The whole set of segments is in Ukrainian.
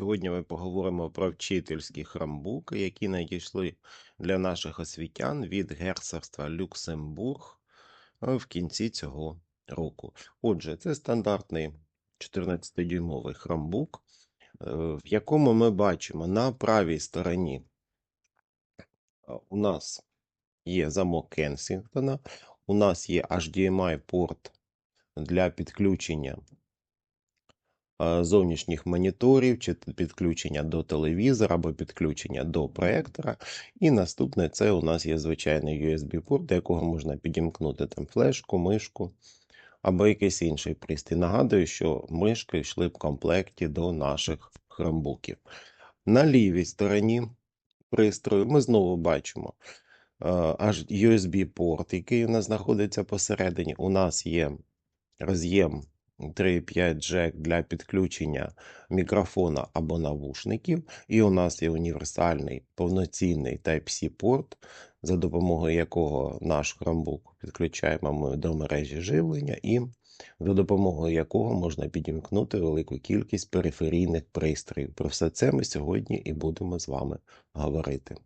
Сьогодні ми поговоримо про вчительські храмбуки, які надійшли для наших освітян від герцогства Люксембург е, в кінці цього року. Отже, це стандартний 14-дюймовий храмбук, е, в якому ми бачимо на правій стороні е, у нас є замок Кенсінгтона, у нас є HDMI порт для підключення зовнішніх моніторів, чи підключення до телевізора, або підключення до проектора. І наступне це у нас є звичайний USB-порт, до якого можна підімкнути там флешку, мишку або якийсь інший пристрій. Нагадую, що мишки йшли в комплекті до наших хромбуків. На лівій стороні пристрою ми знову бачимо е, аж USB-порт, який у нас знаходиться посередині. У нас є роз'єм 3.5 джек для підключення мікрофона або навушників, і у нас є універсальний повноцінний Type-C порт, за допомогою якого наш Chromebook підключаємо ми до мережі живлення, і за допомогою якого можна підімкнути велику кількість периферійних пристроїв. Про все це ми сьогодні і будемо з вами говорити.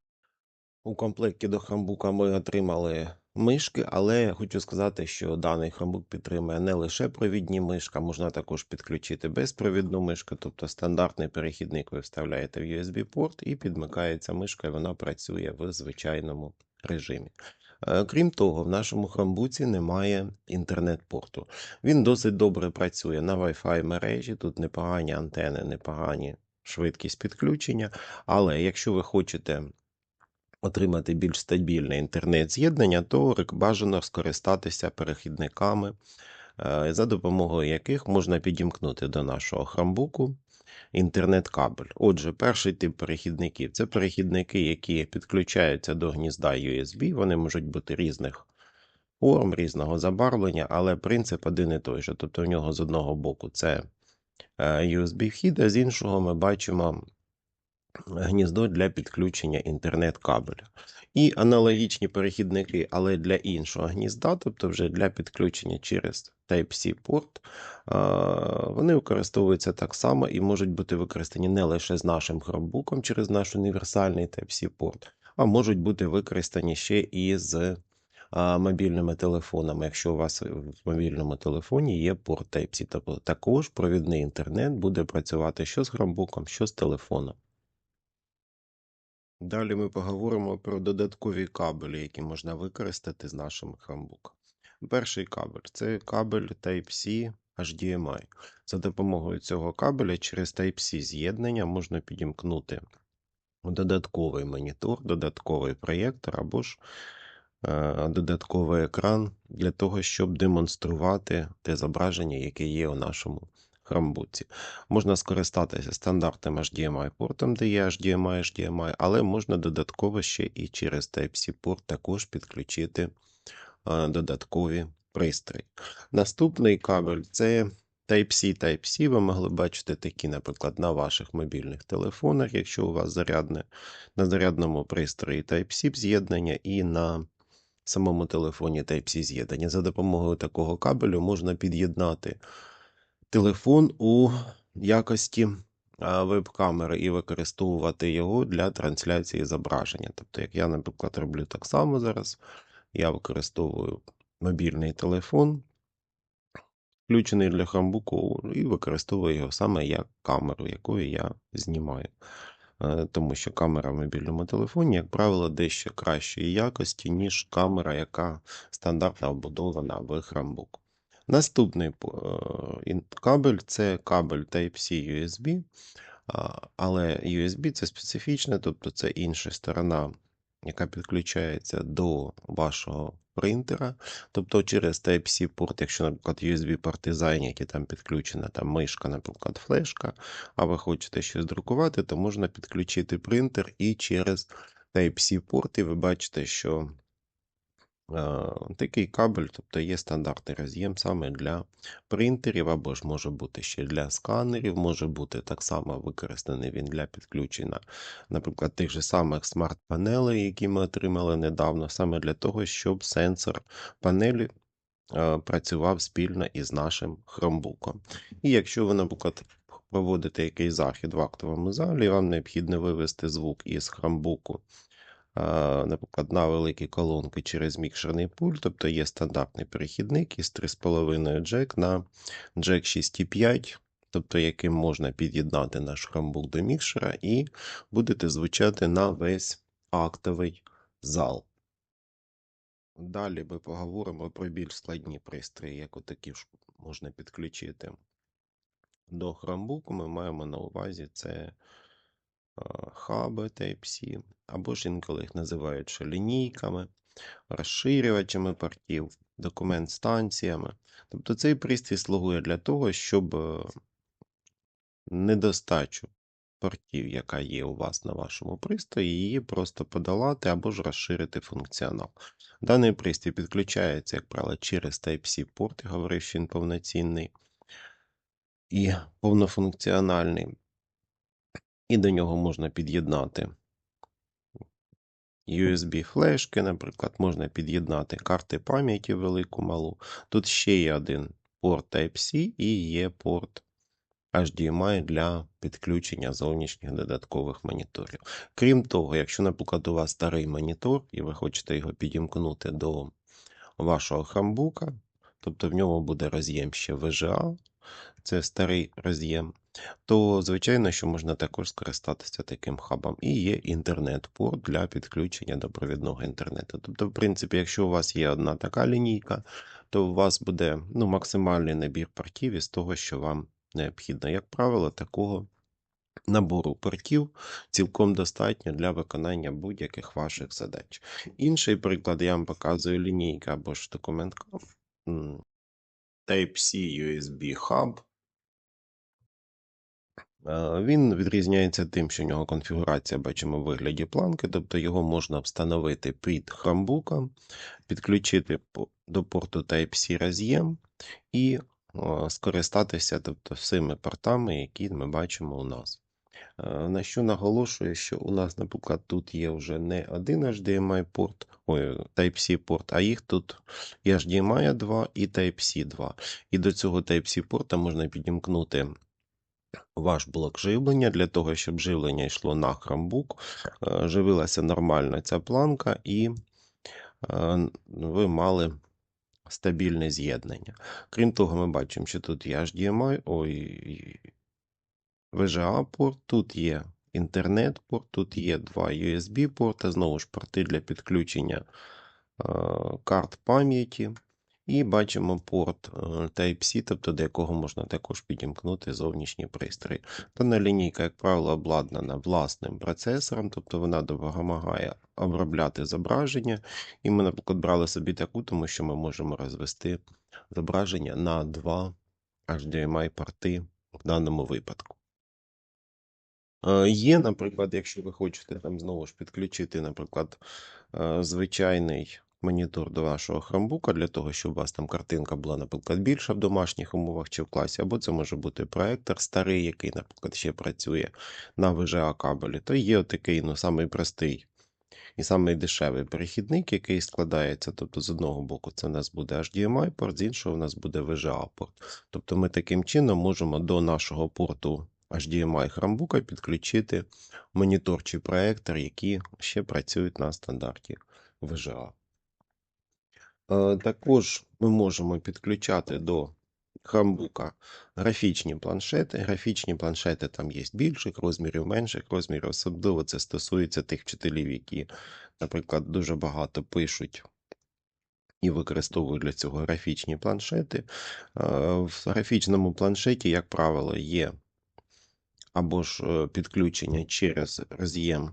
У комплекті до Chromebook ми отримали мишки, але хочу сказати, що даний Chromebook підтримує не лише провідні мишки, можна також підключити безпровідну мишку, тобто стандартний перехідник ви вставляєте в USB-порт і підмикається мишка, і вона працює в звичайному режимі. Е, крім того, в нашому хромбуці немає інтернет-порту. Він досить добре працює на Wi-Fi мережі, тут непогані антени, непогані швидкість підключення. Але якщо ви хочете отримати більш стабільне інтернет-з'єднання, то бажано скористатися перехідниками, е, за допомогою яких можна підімкнути до нашого храмбуку інтернет-кабель. Отже, перший тип перехідників це перехідники, які підключаються до гнізда USB, вони можуть бути різних форм, різного забарвлення, але принцип один і той же. Тобто, у нього з одного боку це е, USB-вхід, а з іншого ми бачимо гніздо для підключення інтернет-кабеля. І аналогічні перехідники, але для іншого гнізда, тобто вже для підключення через Type-C порт, вони використовуються так само і можуть бути використані не лише з нашим хромбуком через наш універсальний Type-C порт, а можуть бути використані ще і з мобільними телефонами, якщо у вас в мобільному телефоні є порт Type-C. Тобто також провідний інтернет буде працювати що з хромбуком, що з телефоном. Далі ми поговоримо про додаткові кабелі, які можна використати з нашим Chromebook. Перший кабель це кабель Type-C HDMI. За допомогою цього кабеля через Type-C з'єднання можна підімкнути додатковий монітор, додатковий проєктор або ж е, додатковий екран для того, щоб демонструвати те зображення, яке є у нашому хромбуці. Можна скористатися стандартним HDMI-портом, де є HDMI, HDMI, але можна додатково ще і через Type-C порт також підключити додаткові пристрої. Наступний кабель це Type-C, Type-C. Ви могли бачити такі, наприклад, на ваших мобільних телефонах, якщо у вас зарядне, на зарядному пристрої Type-C з'єднання і на самому телефоні Type-C з'єднання. За допомогою такого кабелю можна під'єднати телефон у якості веб-камери і використовувати його для трансляції зображення. Тобто, як я, наприклад, роблю так само зараз, я використовую мобільний телефон, включений для хамбуку, і використовую його саме як камеру, якою я знімаю. Е, тому що камера в мобільному телефоні, як правило, дещо кращої якості, ніж камера, яка стандартно вбудована в храмбук. Наступний е, кабель це кабель Type-C USB, але USB це специфічне, тобто це інша сторона, яка підключається до вашого принтера. Тобто через Type-C порт, якщо, наприклад, USB-порти зайняті, там підключена там мишка, наприклад, флешка, а ви хочете щось друкувати, то можна підключити принтер і через Type-C порт, і ви бачите, що Такий кабель, тобто є стандартний роз'єм саме для принтерів, або ж може бути ще для сканерів, може бути так само використаний він для підключення, наприклад, тих же самих смарт-панелей, які ми отримали недавно, саме для того, щоб сенсор панелі працював спільно із нашим хромбуком. І якщо ви, наприклад, проводите якийсь захід в актовому залі, вам необхідно вивести звук із храмбуку, а, наприклад, на великі колонки через мікшерний пульт, тобто є стандартний перехідник із 3,5 джек на джек 6,5, тобто яким можна під'єднати наш храмбук до мікшера, і будете звучати на весь актовий зал. Далі ми поговоримо про більш складні пристрої, як отакі ж можна підключити до храмбуку. Ми маємо на увазі це хаби Type-C, або ж інколи їх називають ще лінійками, розширювачами портів, документ-станціями. Тобто цей пристрій слугує для того, щоб е, недостачу портів, яка є у вас на вашому пристрої, її просто подолати або ж розширити функціонал. Даний пристрій підключається, як правило, через Type-C порт, я говорив, що він повноцінний і повнофункціональний. І до нього можна під'єднати USB-флешки, наприклад, можна під'єднати карти пам'яті велику малу. Тут ще є один порт Type-C і є порт HDMI для підключення зовнішніх додаткових моніторів. Крім того, якщо, наприклад, у вас старий монітор і ви хочете його підімкнути до вашого храмбука, тобто в ньому буде роз'єм ще VGA, це старий роз'єм, то звичайно, що можна також скористатися таким хабом. І є інтернет-порт для підключення до провідного інтернету. Тобто, в принципі, якщо у вас є одна така лінійка, то у вас буде ну, максимальний набір портів із того, що вам необхідно. Як правило, такого набору портів цілком достатньо для виконання будь-яких ваших задач. Інший приклад я вам показую лінійка або ж документ Type-C USB Hub. Е, Він відрізняється тим, що в нього конфігурація бачимо в вигляді планки, тобто його можна встановити під храмбуком, підключити до порту Type-C роз'єм і скористатися тобто, всіми портами, які ми бачимо у нас. Е, На що наголошую, що у нас, наприклад, тут є вже не один HDMI порт, ой, Type-C порт, а їх тут і HDMI 2 і Type-C 2. І до цього Type-C порта можна підімкнути ваш блок живлення для того, щоб живлення йшло на храмбук, е, живилася нормально ця планка, і е, ви мали стабільне з'єднання. Крім того, ми бачимо, що тут є HDMI, ой, VGA-порт, тут є інтернет-порт, тут є два USB-порти, знову ж порти для підключення е, карт пам'яті. І бачимо порт е, Type-C, тобто до якого можна також підімкнути зовнішній пристрій. Дана лінійка, як правило, обладнана власним процесором, тобто вона допомагає обробляти зображення. І ми, наприклад, брали собі таку, тому що ми можемо розвести зображення на два HDMI-порти в даному випадку. Е, Є, наприклад, якщо ви хочете там знову ж підключити, наприклад, е, звичайний монітор до вашого храмбука для того, щоб у вас там картинка була, наприклад, більша в домашніх умовах чи в класі, або це може бути проектор старий, який, наприклад, ще працює на VGA кабелі, то є такий ну, самий простий і самий дешевий перехідник, який складається. Тобто, з одного боку, це у нас буде HDMI порт, з іншого у нас буде VGA порт. Тобто ми таким чином можемо до нашого порту HDMI храмбука підключити монітор чи проектор, які ще працюють на стандарті VGA. Е, Також ми можемо підключати до храмбука графічні планшети. Графічні планшети там є більших розмірів, менших розмірів. Особливо це стосується тих вчителів, які, наприклад, дуже багато пишуть і використовують для цього графічні планшети. Е, В графічному планшеті, як правило, є або ж е, підключення через роз'єм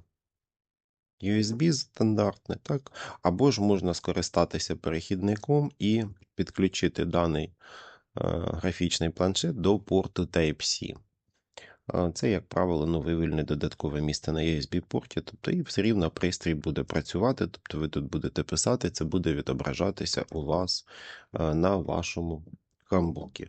USB стандартне, так? Або ж можна скористатися перехідником і підключити даний е, графічний планшет до порту Type-C. Е, Це, як правило, ну, вивільне додаткове місце на USB-порті, тобто і все рівно пристрій буде працювати, тобто ви тут будете писати, це буде відображатися у вас на вашому храмбукі.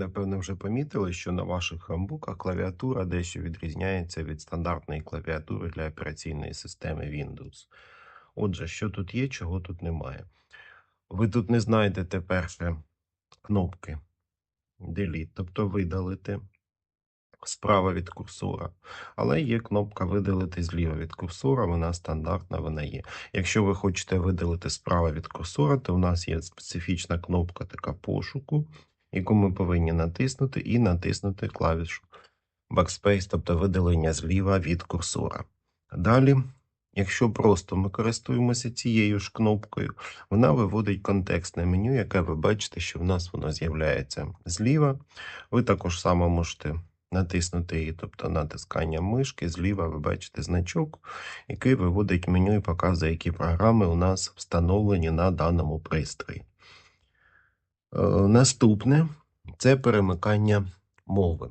Напевно, вже помітили, що на ваших храмбуках клавіатура дещо відрізняється від стандартної клавіатури для операційної системи Windows. Отже, що тут є, чого тут немає. Ви тут не знайдете перше кнопки Delete, тобто видалити справа від курсора. Але є кнопка видалити зліва від курсора, вона стандартна, вона є. Якщо ви хочете видалити справа від курсора, то в нас є специфічна кнопка така пошуку, яку ми повинні натиснути, і натиснути клавішу Backspace, тобто видалення зліва від курсора. Далі, якщо просто ми користуємося цією ж кнопкою, вона виводить контекстне меню, яке ви бачите, що в нас воно з'являється зліва. Ви також само можете натиснути її, тобто натискання мишки, зліва ви бачите значок, який виводить меню і показує, які програми у нас встановлені на даному пристрої. Е, Наступне це перемикання мови.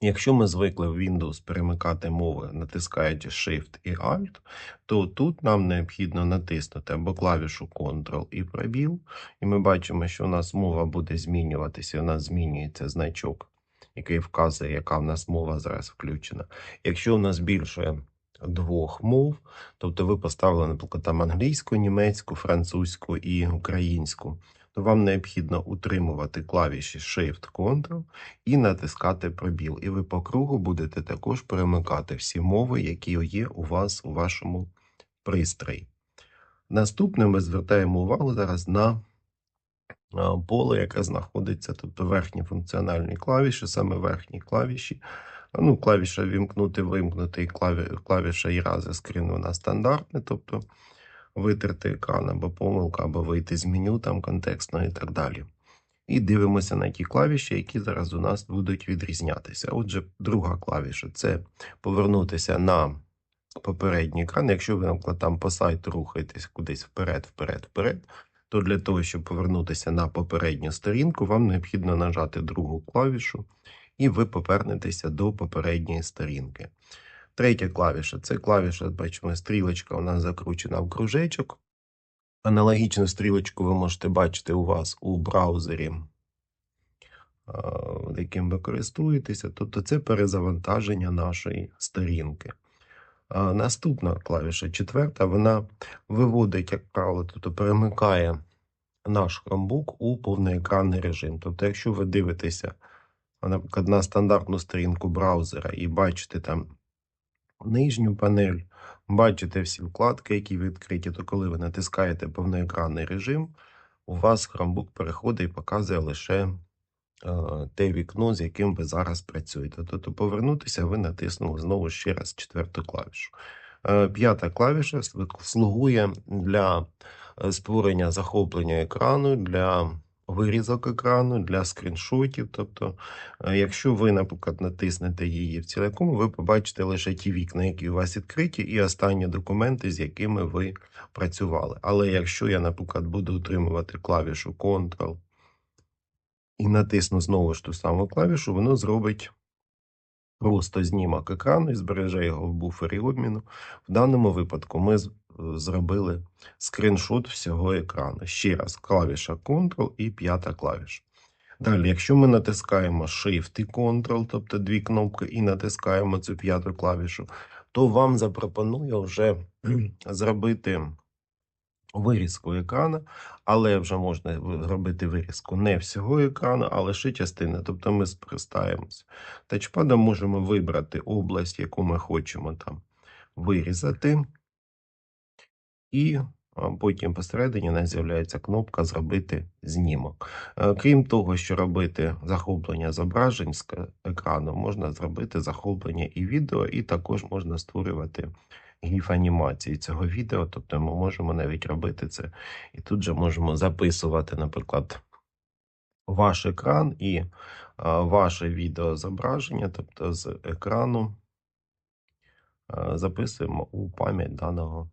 Якщо ми звикли в Windows перемикати мови, натискаючи Shift і Alt, то тут нам необхідно натиснути або клавішу Ctrl і пробіл, і ми бачимо, що у нас мова буде змінюватися, у нас змінюється значок, який вказує, яка в нас мова зараз включена. Якщо у нас більше двох мов, тобто ви поставили, наприклад, там англійську, німецьку, французьку і українську, то вам необхідно утримувати клавіші Shift Ctrl і натискати пробіл. І ви по кругу будете також перемикати всі мови, які є у вас у вашому пристрої. Наступне ми звертаємо увагу зараз на поле, яке знаходиться, тобто верхні функціональні клавіші, саме верхні клавіші. Ну, клавіша вімкнути, вимкнути і клаві, клавіша «Eraser Screen» вона стандартна, тобто витерти екран або помилка, або вийти з меню там контекстно і так далі. І дивимося на ті клавіші, які зараз у нас будуть відрізнятися. Отже, друга клавіша це повернутися на попередній екран. Якщо ви, наприклад, там по сайту рухаєтесь кудись вперед, вперед, вперед, то для того, щоб повернутися на попередню сторінку, вам необхідно нажати другу клавішу, і ви повернетеся до попередньої сторінки. Третя клавіша це клавіша, бачимо, стрілочка у нас закручена в кружечок. Аналогічну стрілочку ви можете бачити у вас у браузері, яким ви користуєтеся. Тобто це перезавантаження нашої сторінки. Наступна клавіша, четверта, вона виводить, як правило, тобто перемикає наш Chromebook у повноекранний режим. Тобто, якщо ви дивитеся, наприклад, на стандартну сторінку браузера і бачите там нижню панель, бачите всі вкладки, які відкриті, то коли ви натискаєте повноекранний режим, у вас Chromebook переходить і показує лише е, те вікно, з яким ви зараз працюєте. Тобто повернутися, ви натиснули знову ще раз четверту клавішу. Е, П'ята клавіша слугує для е, створення захоплення екрану, для вирізок екрану, для скріншотів. Тобто, е, якщо ви, наприклад, натиснете її в цілякому, ви побачите лише ті вікна, які у вас відкриті, і останні документи, з якими ви працювали. Але якщо я, наприклад, буду утримувати клавішу Ctrl і натисну знову ж ту саму клавішу, воно зробить просто знімок екрану і збереже його в буфері обміну. В даному випадку ми зробили скріншот всього екрану. Ще раз, клавіша Ctrl і п'ята клавіша. Далі, якщо ми натискаємо Shift і Ctrl, тобто дві кнопки, і натискаємо цю п'яту клавішу, то вам запропонує вже зробити вирізку екрану, але вже можна робити вирізку не всього екрану, а лише частини. Тобто ми скористаємося. Тачпадом можемо вибрати область, яку ми хочемо там вирізати. І потім посередині у нас з'являється кнопка Зробити знімок. Е, Крім того, що робити захоплення зображень з екрану, можна зробити захоплення і відео, і також можна створювати гіф анімації цього відео. Тобто ми можемо навіть робити це. І тут же можемо записувати, наприклад, ваш екран і а, ваше відеозображення, тобто з екрану записуємо у пам'ять даного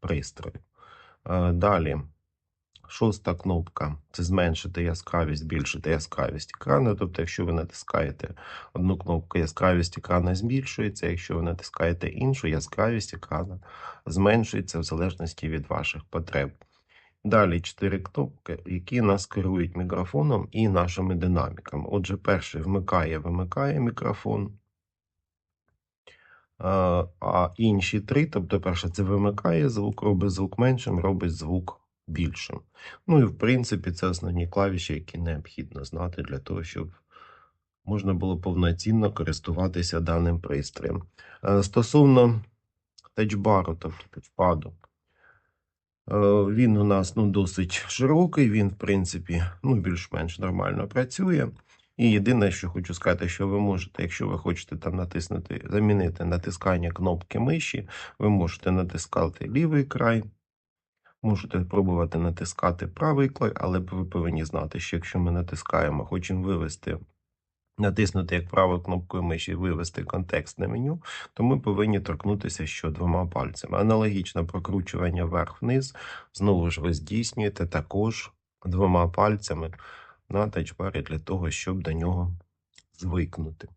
пристрою. Е, Далі, шоста кнопка це зменшити яскравість, збільшити яскравість екрану. Тобто, якщо ви натискаєте одну кнопку, яскравість екрану збільшується, якщо ви натискаєте іншу, яскравість екрану зменшується в залежності від ваших потреб. Далі чотири кнопки, які нас керують мікрофоном і нашими динаміками. Отже, перший вмикає, вимикає мікрофон. А інші три, тобто перше, це вимикає звук, робить звук меншим, робить звук більшим. Ну і в принципі це основні клавіші, які необхідно знати для того, щоб можна було повноцінно користуватися даним пристроєм. Е, Стосовно тачбару, тобто тачпаду, е, він у нас ну, досить широкий, він, в принципі, ну, більш-менш нормально працює. І єдине, що хочу сказати, що ви можете, якщо ви хочете там натиснути, замінити натискання кнопки миші, ви можете натискати лівий край, можете пробувати натискати правий край, але ви повинні знати, що якщо ми натискаємо, хочемо вивести, натиснути як правою кнопкою миші, вивести контекстне меню, то ми повинні торкнутися що двома пальцями. Аналогічно прокручування вверх-вниз, знову ж ви здійснюєте також двома пальцями на тачбарі для того, щоб до нього звикнути.